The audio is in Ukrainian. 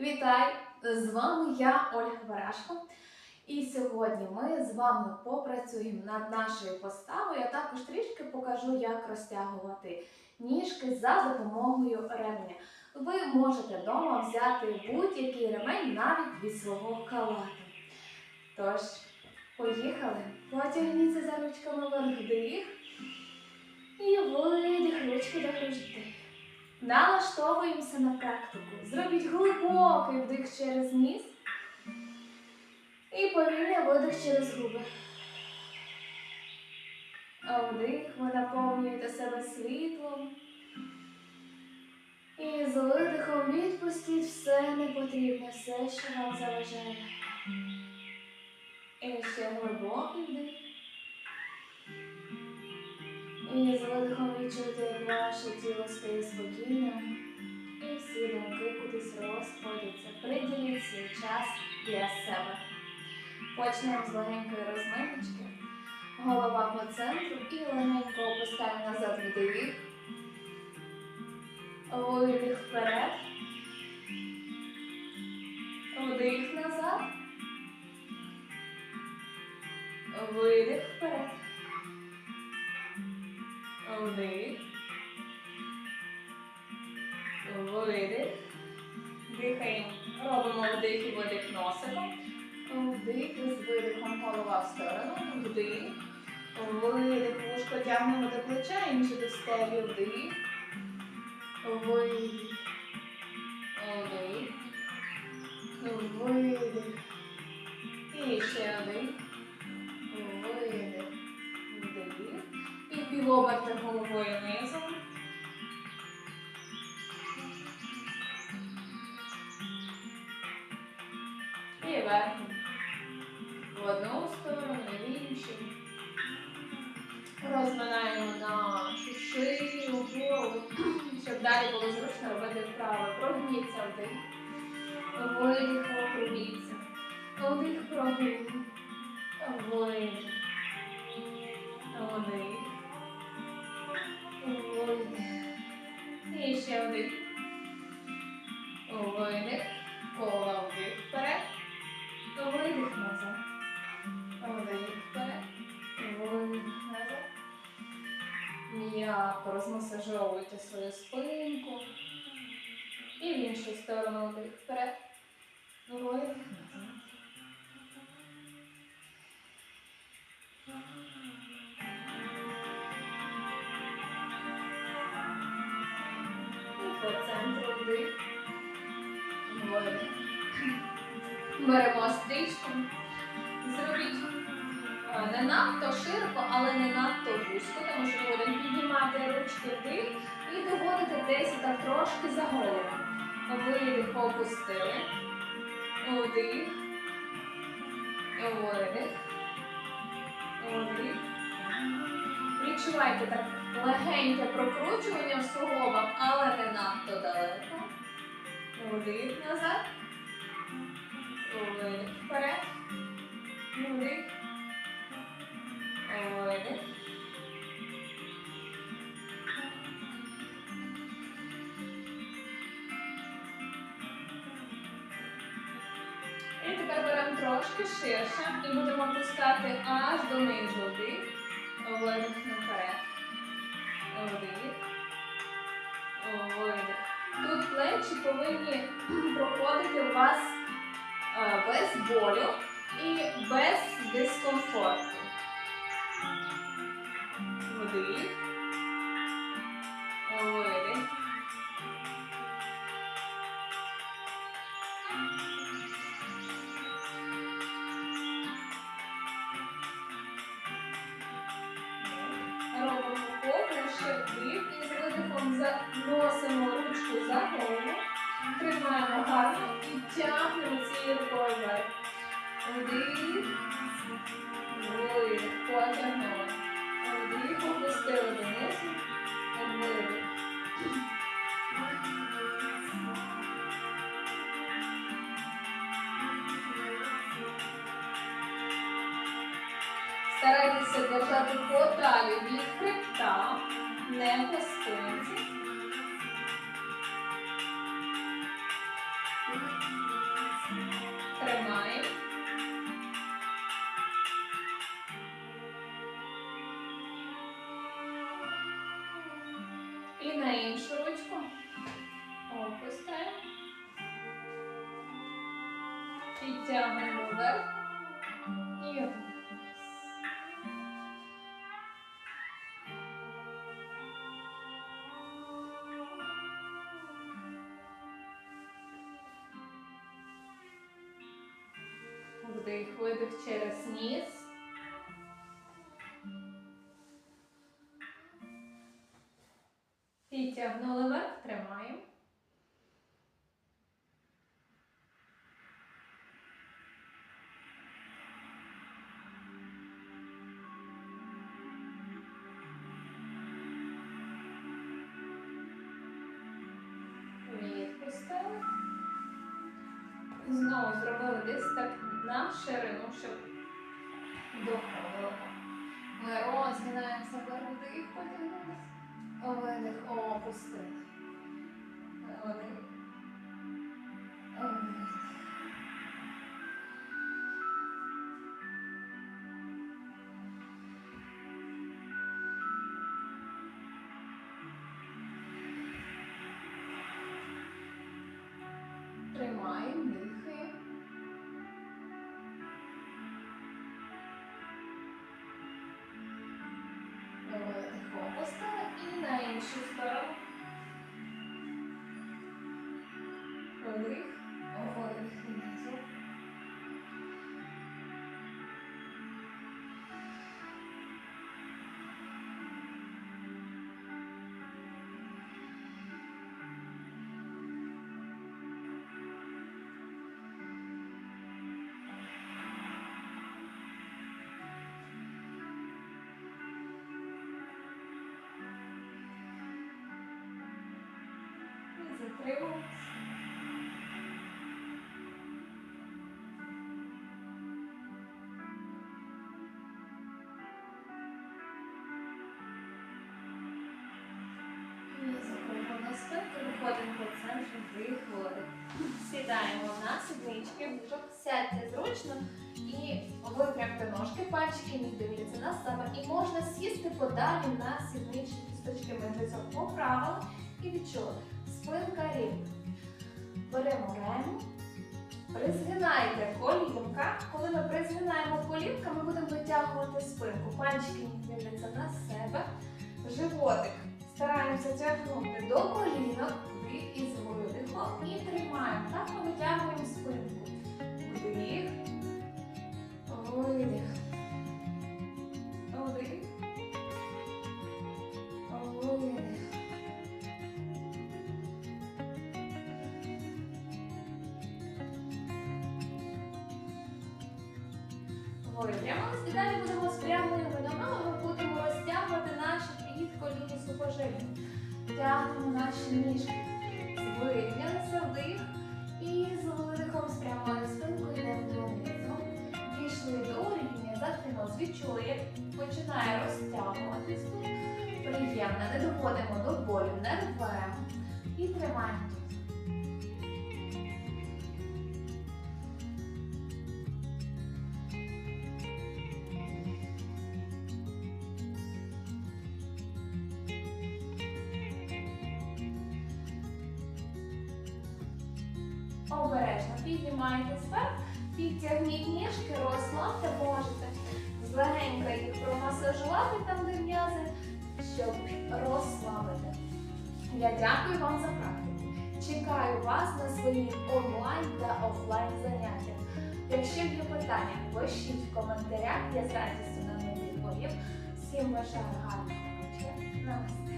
Вітаю! З вами я, Ольга Барашко. І сьогодні ми з вами попрацюємо над нашою поставою, а також трішки покажу, як розтягувати ніжки за допомогою ремня. Ви можете вдома взяти будь-який ремень навіть від свого калату. Тож, поїхали. Потягніться за ручками вверх вдих. І видих, ручки до груди. Налаштовуємося на практику. Зробіть глибокий вдих через ніс. І повільний видих через губи. А вдих ви наповнюєте себе світлом. І з видихом відпустіть все непотрібне, все, що вам заважає. І ще глибокий вдих. І з видихом відчуйте, ваше тіло стає спокійним. І всі думки кудись розходяться. Приділіть час для себе. Почнемо з легенької розминочки. Голова по центру і легенько опускаємо назад від Видих Видих. Дихаємо. Робимо вдих і видих носиком. Вдих з видихом голова в сторону. Вдих. Видих. Вушко тягнемо до плеча, інше до стелі. Вдих. Видих. Вдих. Видих. І ще один. Видих. Вдих. І півоберти головою низом. І. В одну сторону, в іншу. Розминаємо нашу шию, голову, щоб далі було зручно робити вправо. Прогніться вдих. Видих, прогніться. Вдих, прогніть. Видих. М'яко розмасажовуйте свою спинку. І в іншу сторону вдих вперед. Назад. І по центру вдих. Беремо стрічку. Зробіть не надто широко, але не надто вузько, тому що будемо піднімати ручки вдих і доводити десь так трошки за голову. Видих, опустили. Вдих. Видих. Вдих. Відчувайте так легеньке прокручування в суглобах, але не надто далеко. Вдих назад. Трошки ширше і будемо опускати аж донизу. Вдих. Видих наперед. Вдих. Видих. Тут плечі повинні проходити у вас е, без болю і без дискомфорту. Вдих. Заносимо ручку за голову. Тримаємо гарно і тягнемо цією рукою вверх. Вдих. Видих. Потягнули. Вдих, опустили донизу. Видих. Старайтеся держати по талію від хребта, не по спинці. Тримаємо. І на іншу ручку. Опускаємо. Підтягуємо вверх. Вдих, видих через ніс. Підтягнули вверх, тримаємо. Відпустили. Знову зробили десь так на ширину, щоб доходило. Ми розгинаємося вернути і подивимось. Видих, опустили. І затримуємося. На спинку, виходимо по центру, виходимо. Сідаємо на сіднички, сядьте зручно і випрямте ножки, пальчики не дивляться на себе. І можна сісти подалі на сідничні кісточки медведця по правилу і відчули. Спинка рівна. Беремо рему, призгинайте колінка. Коли ми призгинаємо колінка, ми будемо витягувати спинку. Пальчики дивляться на себе. Животик стараємося тягнути до колінок Випрямились і далі будемо з прямими ногами будемо розтягувати наші підколінні сухожилля. Тягнемо наші ніжки. Вирівнялися вдих і з видихом з прямою спинкою йдемо донизу. Дійшли до рівня, затримали, відчули, як починає розтягуватись. Приємно, не доводимо до болю, не рвемо. І тримаємо Обережно піднімайтесь вверх, підтягніть ніжки, розслабте, можете злегенько їх промасажувати там, де м'язи, щоб розслабити. Я дякую вам за практику. Чекаю вас на своїх онлайн та офлайн заняттях. Якщо є питання, пишіть в коментарях, я з радістю на них відповім. Всім бажаю гарного вечора. Намасте.